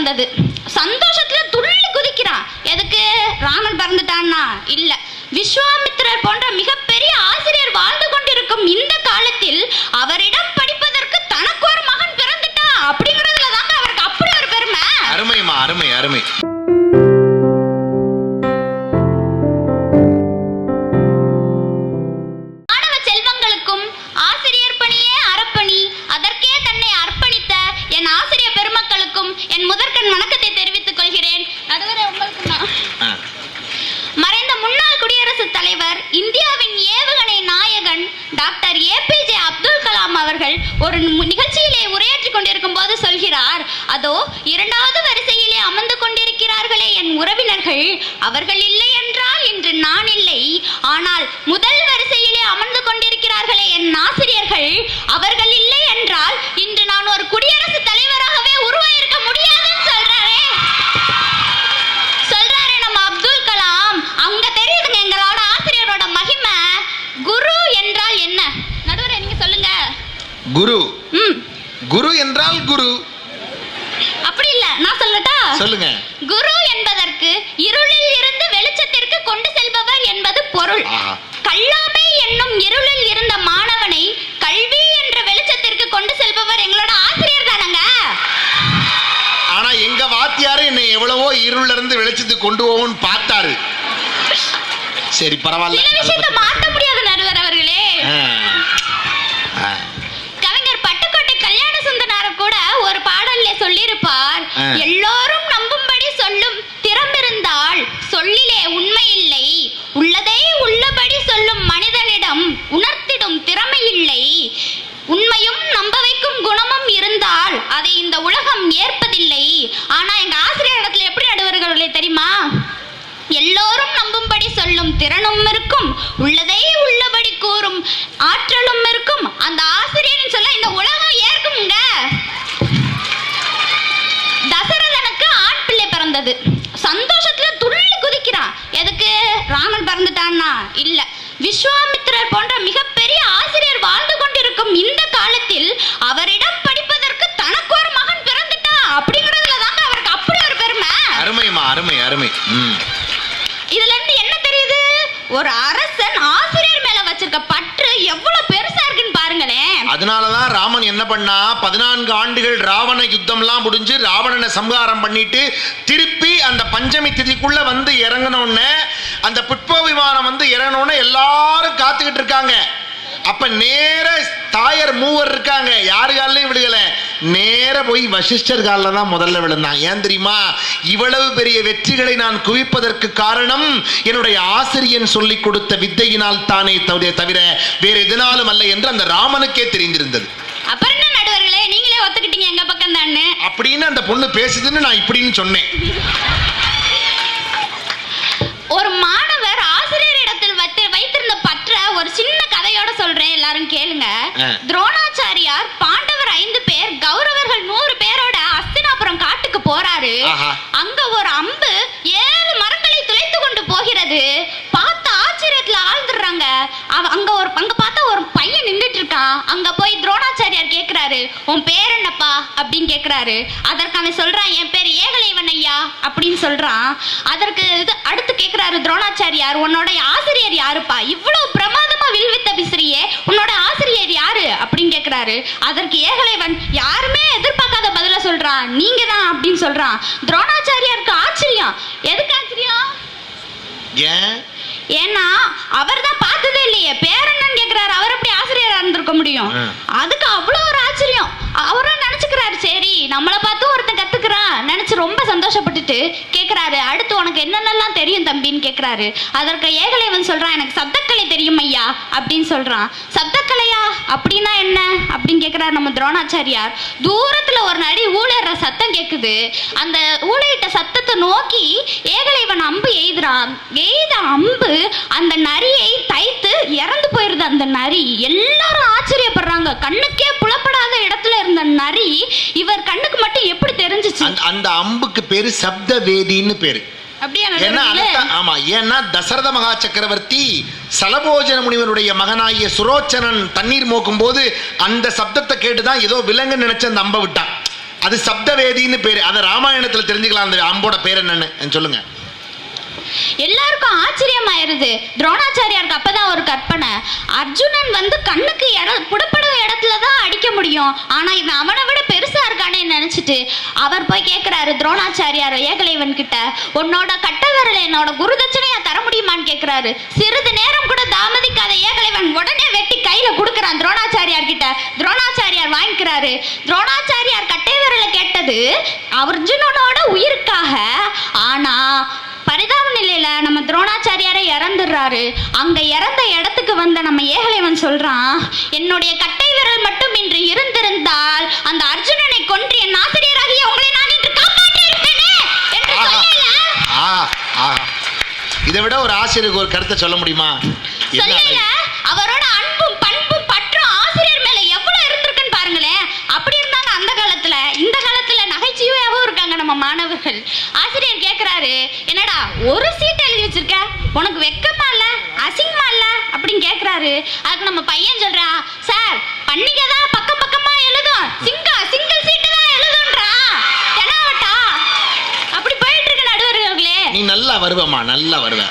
பிறந்தது சந்தோஷத்துல துள்ளி குதிக்கிறான் எதுக்கு? ராமன் பிறந்துட்டான்னா? இல்ல. விஸ்வாமித்திரர் போன்ற மிகப்பெரிய ஆசிரியர் வாழ்ந்து கொண்டிருக்கும் இந்த காலத்தில் அவரிடம் படிப்பதற்கு தனக்கு ஒரு மகன் பிறந்துட்டான் அப்படிங்கறதுல தாங்க அவருக்கு அப்படி ஒரு பெருமை. அருமைமா அருமை அருமை. ஒரு நிகழ்ச்சியிலே உரையாற்றிக் கொண்டிருக்கும் போது சொல்கிறார் அதோ இரண்டாவது வரிசையிலே அமர்ந்து கொண்டிருக்கிறார்களே என் உறவினர்கள். அவர்கள் இல்லை என்றால் இன்று நான் இல்லை. ஆனால் முதல் வரிசையிலே அமர்ந்து கொண்டிருக்கிறார்களே என் ஆசிரியர்கள். அவர்கள் இல்லை என்றால் இன்று நான் ஒரு குடியரசுத் தலைவராகவே பொருள். கல்லாமை என்னும் இருளில் இருந்த மாணவனை கல்வி என்ற வெளிச்சத்திற்கு கொண்டு செல்பவர் எங்களோட ஆசிரியர் தானங்க? ஆனா எங்க வாத்தியாரு என்னை எவ்வளவோ இருள்ல இருந்து வெளிச்சத்துக்கு கொண்டு போவோம்னு பார்த்தாரு. சரி பரவாயில்ல. அதை இந்த உலகம் ஏற்பதில்லை. ஆனா எங்க ஆசிரியர் இடத்துல எப்படி நடுவர்களே தெரியுமா? எல்லோரும் நம்பும்படி சொல்லும் திறனும் இருக்கும் உள்ளதை உள்ளபடி கூறும் ஆற்றலும் இருக்கும். அந்த ஆசிரியர் சொல்ல இந்த உலகம் ஏற்கும்ங்க தசரதனுக்கு ஆண் பிள்ளை பிறந்தது. சந்தோஷத்துல துள்ளி குதிக்கிறான். எதுக்கு? ராமன் பிறந்துட்டான்னா? இல்ல. விஸ்வாமித்திரர் போன்ற மிக ஆசிரியர் வாழ்ந்து கொண்டிருக்கும் இந்த காலத்தில் அவரிடம் படிப்பதற்கு தனக்கு ஒரு மகன் பிறந்துட்டான் அப்படிங்கறதுல தாங்க அவருக்கு அப்படி ஒரு பெருமை அருமைமா அருமை அருமை ம். இதுல இருந்து என்ன தெரியுது? ஒரு அரசன் ஆசிரியர் மேல வச்சிருக்க பற்று எவ்வளவு பெருசா இருக்குன்னு பாருங்களேன். அதனாலதான் ராமன் என்ன பண்ணா? பதினான்கு ஆண்டுகள் ராவண யுத்தம்லாம் முடிஞ்சு ராவணனை சம்ஹாரம் பண்ணிட்டு திருப்பி அந்த பஞ்சமி திதிக்குள்ள வந்து இறங்கினோடனே அந்த புட்ப விமானம் வந்து இறங்கினோடனே எல்லாரும் காத்துக்கிட்டு இருக்காங்க. அப்ப நேர தாயர் மூவர் இருக்காங்க. யாரு காலையும் விழுகல. நேர போய் வசிஷ்டர் காலில் தான் முதல்ல விழுந்தான். ஏன் தெரியுமா? இவ்வளவு பெரிய வெற்றிகளை நான் குவிப்பதற்கு காரணம் என்னுடைய ஆசிரியன் சொல்லிக் கொடுத்த வித்தையினால் தானே தவிர தவிர வேற எதனாலும் அல்ல என்று அந்த ராமனுக்கே தெரிந்திருந்தது. அப்புறம் என்ன நடுவர்களே? நீங்களே ஒத்துக்கிட்டீங்க எங்க பக்கம் தான்னு. அப்படின்னு அந்த பொண்ணு பேசுதுன்னு நான் இப்படின்னு சொன்னேன். ஒரு மாணவர் ஆசிரியர் இடத்தில் வைத்து வைத்திருந்த பற்ற ஒரு சின்ன கதையோட சொல்றேன் எல்லாரும் கேளுங்க. துரோணாச்சாரியார் பாண்டவர் ஐந்து பேர் கௌரவர்கள் நூறு பேரோட அஸ்தினாபுரம் காட்டுக்கு போறாரு ஆஹா. அங்க ஒரு அம்பு ஏழு மரங்களை துளைத்து கொண்டு போகிறது பார்த்த ஆச்சரியத்துல ஆழ்ந்துடுறாங்க அவ- அங்க ஒரு அங்க பார்த்தா ஒரு பையன் நின்றுட்டு இருக்கான் அங்க போய் துரோணாச்சாரியார் கேக்குறாரு உன் பேர் என்னப்பா? அப்படின்னு கேக்குறாரு. அதற்கு அவன் சொல்றான் என் பேர் ஏகலைவன் ஐயா. அப்படின்னு சொல்றான். அதற்கு இது அடுத்து கேக்குறாரு துரோணாச்சாரியார் உன்னோட ஆசிரியர் யாருப்பா? இவ்வளவு பிரமாதமா வில்வித்த பிசிறியே உன்னோட ஆசிரியர் யாரு? அப்படின்னு கேக்குறாரு. அதற்கு ஏகலைவன் யாருமே எதிர்பார்க்காத பதில சொல்றான் நீங்க தான் அப்படின்னு சொல்றான். துரோணாச்சாரியாருக்கு ஆச்சரியம். எதுக்கு ஆச்சரியம்? ஏன்? ஏன்னா அவர் தான் பார்த்ததே இல்லையே. பேர் என்னன்னு கேக்குறாரு அவர் எப்படி ஆசிரியரா இருந்திருக்க முடியும். அதுக்கு அவ்வளோ ஒரு ஆச்சரியம். அவரும் நினைச்சுக்கிறாரு சரி நம்மளை பார்த்து ஒருத்தன் கத்துக்கிறான். நினைச்சு ரொம்ப சந்தோஷப்பட்டுட்டு கேக்குறாரு அடுத்து உனக்கு என்னென்னலாம் தெரியும் தம்பின்னு கேக்குறாரு. அதற்கு ஏகலைவன் சொல்றான் எனக்கு சப்தக்கலை தெரியும் ஐயா அப்படின்னு சொல்றான். சப்தக்கலையா அப்படின்னா என்ன? அப்படின்னு கேட்குறாரு நம்ம துரோணாச்சாரியார். தூரத்தில் ஒரு நடி ஊழற சத்தம் கேட்குது அந்த ஊழையிட்ட சத்தத்தை நோக்கி ஏகலைவன் அம்பு எய்துறான். எய்த அம்பு அந்த நரியை தைத்து இறந்து போயிடுது அந்த நரி. எல்லாரும் ஆச்சரியப்படுறாங்க. கண்ணுக்கே புலப்படாத இடத்துல இருந்த நரி இவர் கண்ணுக்கு மட்டும் எப்படி தெரிஞ்சிச்சு? அந்த அந்த அம்புக்கு பேரு சப்த வேதின்னு பேரு. ஆமா ஏன்னா தசரத மகா சக்கரவர்த்தி சலபோஜன முனிவருடைய மகனாகிய சுரோச்சனன் தண்ணீர் மோக்கும் போது அந்த சப்தத்தை கேட்டுதான் ஏதோ விலங்கு நினைச்சு அந்த அம்பை விட்டான். அது சப்தவேதின்னு பேரு. அதை ராமாயணத்துல தெரிஞ்சுக்கலாம் அந்த அம்போட பேர் என்னன்னு. சொல்லுங்க. எல்லாருக்கும் ஆச்சரியமாயிருது. துரோணாச்சாரியாருக்கு அப்பதான் ஒரு கற்பனை. அர்ஜுனன் வந்து கண்ணுக்கு இட புடப்படும் இடத்துல தான் அடிக்க முடியும். ஆனா இவன் அவனை விட பெருசா இருக்கானே நினைச்சிட்டு அவர் போய் கேட்கிறாரு துரோணாச்சாரியார் ஏகலைவன் கிட்ட உன்னோட கட்ட விரல் என்னோட குருதட்சணையா தர முடியுமான்னு கேட்கிறாரு சிறிது நேரம் கூட தாமதிக்காத ஏகலைவன் உடனே வெட்டி கையில கொடுக்கறான் துரோணாச்சாரியார் கிட்ட. துரோணாச்சாரியார் வாங்கிக்கிறாரு. துரோணாச்சாரியார் கட்டை விரலை கேட்டது அர்ஜுனனோட உயிருக்காக. ஆனா பரிதாப நிலையில நம்ம துரோணாச்சாரியாரே இறந்துடுறாரு. அங்க இறந்த இடத்துக்கு வந்த நம்ம ஏகலைவன் சொல்றான் என்னுடைய கட்டை விரல் மட்டும் இன்று இருந்திருந்தால் அந்த அர்ஜுனனை கொன்று என் ஆசிரியராகிய உங்களை நான் இன்று காப்பாற்றி இருப்பேனே என்று ஆஹா. சொல்லல ஆஹா. ஆஹா. இதை விட ஒரு ஆசிரியருக்கு ஒரு கருத்தை சொல்ல முடியுமா? சொல்லல அவரோட நம்ம மாணவர்கள். ஆசிரியர் கேக்குறாரு என்னடா ஒரு சீட் எழுதி வச்சிருக்க? உனக்கு வெக்கமா இல்ல? அசிங்கமா இல்ல? அப்படின்னு கேக்குறாரு. அதுக்கு நம்ம பையன் சொல்றான் சார் தான் பக்கம் பக்கமா எழுதும். சிங்கா சிங்கிள் சீட்டு தான் எழுதுன்றா தெனாவட்டா. அப்படி போயிட்டு இருக்கு நடுவர்களே நீ நல்லா வருவம்மா நல்லா வருவ.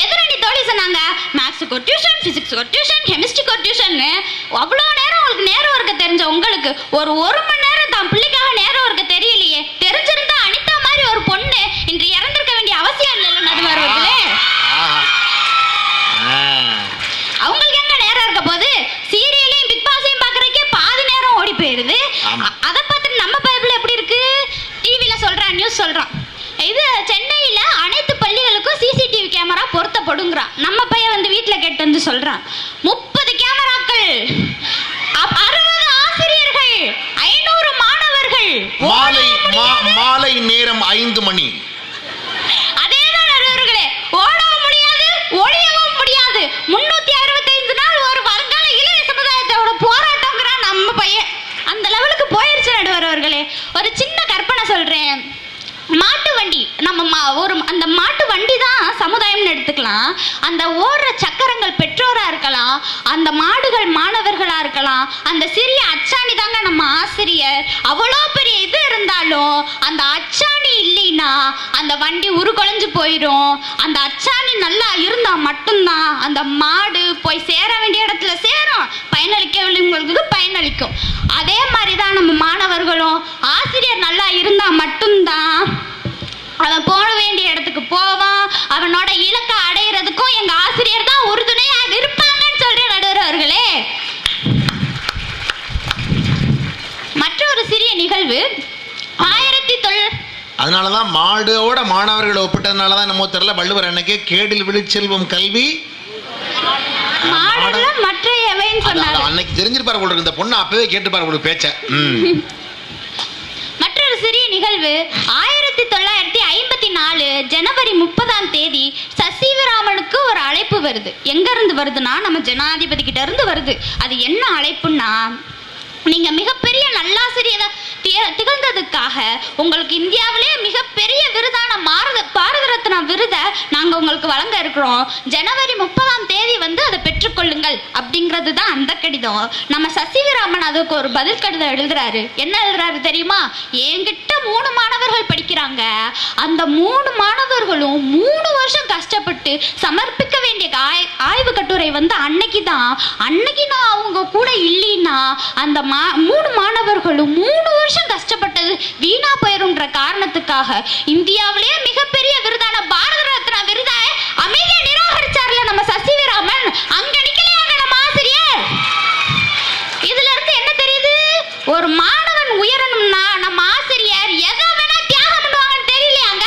எதிரணி தோழி சொன்னாங்க மேக்ஸுக்கு ஒரு டியூஷன் ஃபிசிக்ஸுக்கு ஒரு டியூஷன் கெமிஸ்ட்ரிக்கு ஒரு டியூஷன்னு அவ்வளோ நேரம் உங்களுக்கு நேரம் இருக்க தெரிஞ்ச உங்களுக்கு ஒரு ஒரு மணி நேரம் தான் பிள்ளைக்காக நேரம் இருக்க தெரியலையே தெரிஞ்சிருந்தா அனிதா மாதிரி ஒரு பொண்ணு இன்று இறந்திருக்க வேண்டிய அவசியம் இல்லைல்ல நடுவர்களே ஆஹா ஆ. அவங்களுக்கு எங்க நேரம் இருக்க போது சீரியலையும் பிக் பாஸையும் பார்க்கறதுக்கே பாதி நேரம் ஓடி போயிருது ஆமா. அ- அதை பார்த்துட்டு நம்ம பைபிள் எப்படி இருக்கு டிவியில சொல்றான். இது சென்னையில அனைத்து பள்ளிகளுக்கும் சிசிடிவி கேமரா பொருத்தப்படுங்கிறான். நம்ம பையன் வந்து வீட்ல கேட்டு வந்து சொல்றான். முப்பது கேமராக்கள் அறுபது ஆசிரியர்கள் ஐநூறு மாணவர்கள். மாலை மாலை நேரம் ஐந்து மணி அதேதான் நடுவர்களே ஓடவும் முடியாது ஒளியவும் முடியாது முன்னூத்தி அறுபத்தைந்து நாள் ஒரு வருங்கால இளைய சமுதாயத்தோட போராட்டங்கிறான் நம்ம பையன் அந்த லெவலுக்கு போயிருச்சு நடுவர்களே ஒரு சின்ன கற்பனை சொல்றேன் மாட்டு வண்டி நம்ம மா- ஒரு அந்த மாட்டு வண்டி தான் சமுதாயம்னு எடுத்துக்கலாம். அந்த ஓடுற சக்கரங்கள் பெற்றோரா இருக்கலாம் அந்த மாடுகள் மாணவர்களா இருக்கலாம் அந்த சிறிய அச்சாணி தாங்க நம்ம ஆசிரியர். அவ்வளோ பெரிய இது இருந்தாலும் அந்த அச்சாணி இல்லைன்னா அந்த வண்டி உருகுலைஞ்சு போயிடும் அந்த அச்சாணி நல்லா இருந்தா மட்டும்தான் அந்த மாடு போய் சேர வேண்டிய இடத்துல சேரும். பயனளிக்கவங்களுக்கு பயனளிக்கும். அதே மாதிரி தான் நம்ம மாணவர்களும் ஆசிரியர் நல்லா இருந்தா மட்டும்தான் அவன் போன நிகழ்வு ஆயிரத்தி தொள் அதனாலதான் மாடோட மாணவர்களை ஒப்பிட்டதுனாலதான் நம்ம தெரியல. வள்ளுவர் அன்னைக்கே கேடில் விழுச்செல்வம் கல்வி. அன்னைக்கு தெரிஞ்சிருப்பாரு போல. இந்த பொண்ணு அப்பவே கேட்டுப்பாரு பேச்ச. மற்றொரு சிறிய நிகழ்வு. ஆயிரத்தி தொள்ளாயிரத்தி ஐம்பத்தி நாலு ஜனவரி முப்பதாம் தேதி சசிவராமனுக்கு ஒரு அழைப்பு வருது. எங்க இருந்து வருதுன்னா நம்ம ஜனாதிபதி கிட்ட இருந்து வருது. அது என்ன அழைப்புன்னா நீங்க மிகப்பெரிய நல்லாசிரியரா தி- திகழ்ந்ததுக்காக உங்களுக்கு இந்தியாவிலே மிகப்பெரிய விருதான மாரத பாரத ரத்னா விருதை நாங்கள் உங்களுக்கு வழங்க இருக்கிறோம். ஜனவரி முப்பதாம் தேதி வந்து அதை பெற்றுக்கொள்ளுங்கள் அப்படிங்கிறது தான் அந்த கடிதம். நம்ம சசிவிராமன் அதுக்கு ஒரு பதில் கடிதம் எழுதுறாரு. என்ன எழுதுறாரு தெரியுமா? என்கிட்ட மூணு மாணவர்கள் படிக்கிறாங்க. அந்த மூணு மாணவர்களும் மூணு வருஷம் கஷ்டப்பட்டு சமர்ப்பிக்க வேண்டிய ஆய்வு கட்டுரை வந்து அன்னைக்கு தான் அன்னைக்கு நான் அவங்க கூட இல்லைன்னா அந்த மா மூணு மாணவர்களும் மூணு வருஷம் கஷ்டப்பட்டது வீணா போயிருன்ற காரணத்துக்காக இந்தியாவிலேயே மிகப்பெரிய விருதான பாரத ரத்னா விருதை அமைதியை நிராகரிச்சார்ல நம்ம சசிவராமன். அங்க நம்ம ஆசிரியர் இதுல இருந்து என்ன தெரியுது ஒரு மாணவன் உயரணும்னா நம்ம ஆசிரியர் எதை வேணா தியாகம் பண்ணுவாங்கன்னு தெரியலையாங்க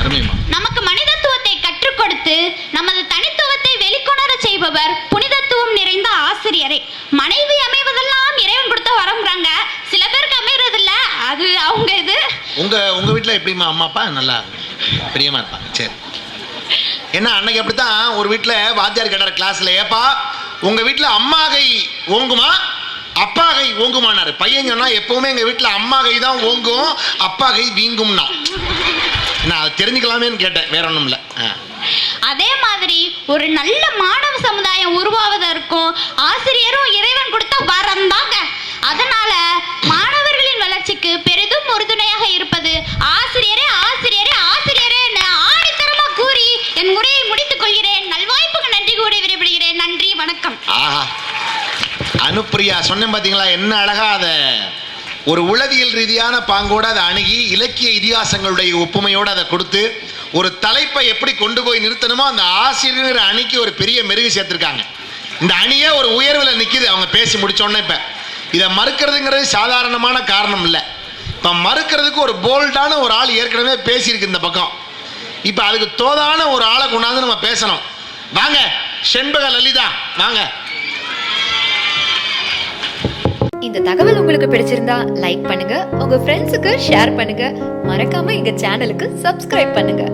அருமைமா நமக்கு மனிதத்துவத்தை கற்றுக் கொடுத்து நமது தனித்துவத்தை வெளிக்கொணர செய்பவர் புனிதத்துவம் நிறைந்த ஆசிரியரே மனைவி அமைவதெல்லாம் இறைவன் கொடுத்த வரம்ங்கிறாங்க சில பேருக்கு அமையறது இல்ல அது அவங்க இது. உங்க உங்க வீட்ல எப்படிம்மா அம்மா அப்பா? நல்லா பிரியமா இருப்பாங்க சரி. என்ன அன்னைக்கு அப்படித்தான் ஒரு வீட்ல வாத்தியார் கேட்டார் கிளாஸ்ல ஏப்பா உங்க வீட்ல அம்மா கை ஓங்குமா? அப்பா கை ஓங்குமானாரு பையன் சொன்னா எப்பவுமே எங்க வீட்ல அம்மா கை தான் ஓங்கும் அப்பா கை வீங்கும்னா. நான் அதை தெரிஞ்சுக்கலாமேன்னு கேட்டேன் வேற ஒண்ணும் இல்ல. அதே மாதிரி ஒரு நல்ல மாணவ சமுதாயம் உருவாவதற்கும் ஆசிரியரும் இறைவன் கொடுத்த வரம் தாங்க. அதனால ஆசிரியரே ஆசிரியரே ஆசிரியரே நான் ஆணித்தரமா கூறி என் முறையை முடித்துக் கொள்கிறேன். நல்வாய்ப்புக்கு நன்றி கூறி விடைபெறுகிறேன். நன்றி வணக்கம். ஆஹா. அனுப்பிரியா சொன்னேன் பாத்தீங்களா? என்ன அழகா அத ஒரு உளவியல் ரீதியான பாங்கோடு அதை அணுகி இலக்கிய இதிகாசங்களுடைய ஒப்புமையோடு அதை கொடுத்து ஒரு தலைப்பை எப்படி கொண்டு போய் நிறுத்தணுமோ அந்த ஆசிரியர் அணிக்கு ஒரு பெரிய மெருகு சேர்த்துருக்காங்க. இந்த அணியே ஒரு உயர்வில் நிற்கிது அவங்க பேசி முடித்தோன்னே இப்போ. இதை மறுக்கிறதுங்கிறது சாதாரணமான காரணம் இல்லை. இப்போ மறுக்கிறதுக்கு ஒரு போல்டான ஒரு ஆள் ஏற்கனவே பேசியிருக்கு இந்த பக்கம். இப்போ அதுக்கு தோதான ஒரு ஆளை கொண்டாந்து நம்ம பேசணும். வாங்க செண்பக லலிதா வாங்க. இந்த தகவல் உங்களுக்கு பிடிச்சிருந்தா லைக் பண்ணுங்க உங்க ஃப்ரெண்ட்ஸுக்கு ஷேர் பண்ணுங்க. மறக்காம எங்க சேனலுக்கு சப்ஸ்கிரைப் பண்ணுங்க.